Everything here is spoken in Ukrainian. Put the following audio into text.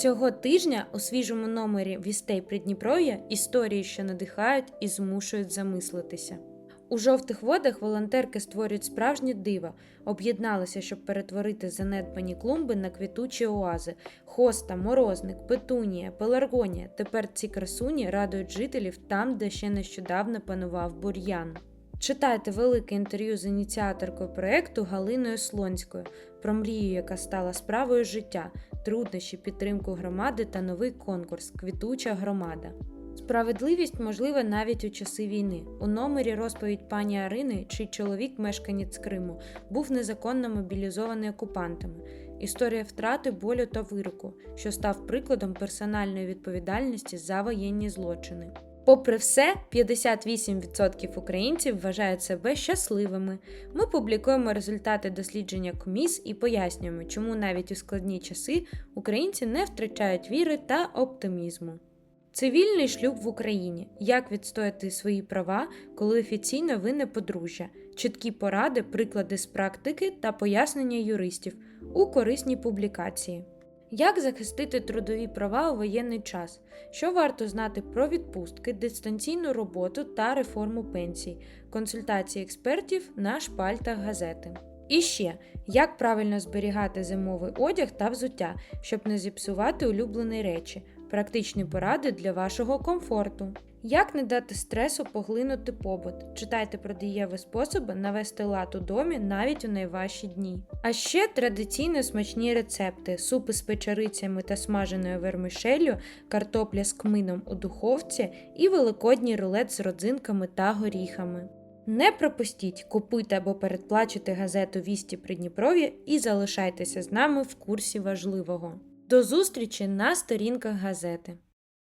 Цього тижня у свіжому номері Вістей Придніпров'я історії, що надихають і змушують замислитися. У жовтих водах волонтерки створюють справжнє диво, об'єдналися, щоб перетворити занедбані клумби на квітучі оази. Хоста, морозник, петунія, пеларгонія. Тепер ці красуні радують жителів там, де ще нещодавно панував бур'ян. Читайте велике інтерв'ю з ініціаторкою проєкту Галиною Слонською про мрію, яка стала справою життя, труднощі, підтримку громади та новий конкурс Квітуча громада. Справедливість можлива навіть у часи війни. У номері розповідь пані Арини, чий чоловік, мешканець Криму, був незаконно мобілізований окупантами. Історія втрати болю та вироку, що став прикладом персональної відповідальності за воєнні злочини. Попри все, 58% українців вважають себе щасливими. Ми публікуємо результати дослідження коміс і пояснюємо, чому навіть у складні часи українці не втрачають віри та оптимізму. Цивільний шлюб в Україні. Як відстояти свої права, коли офіційно ви не подружжя, чіткі поради, приклади з практики та пояснення юристів у корисній публікації. Як захистити трудові права у воєнний час? Що варто знати про відпустки, дистанційну роботу та реформу пенсій, консультації експертів на шпальтах газети. І ще, як правильно зберігати зимовий одяг та взуття, щоб не зіпсувати улюблені речі, практичні поради для вашого комфорту. Як не дати стресу поглинути побут? Читайте про дієві способи навести лад у домі навіть у найважчі дні. А ще традиційно смачні рецепти: супи з печерицями та смаженою вермишелью, картопля з кмином у духовці і великодній рулет з родзинками та горіхами. Не пропустіть, купуйте або передплачуйте газету Вісті Придніпров'я і залишайтеся з нами в курсі важливого. До зустрічі на сторінках газети.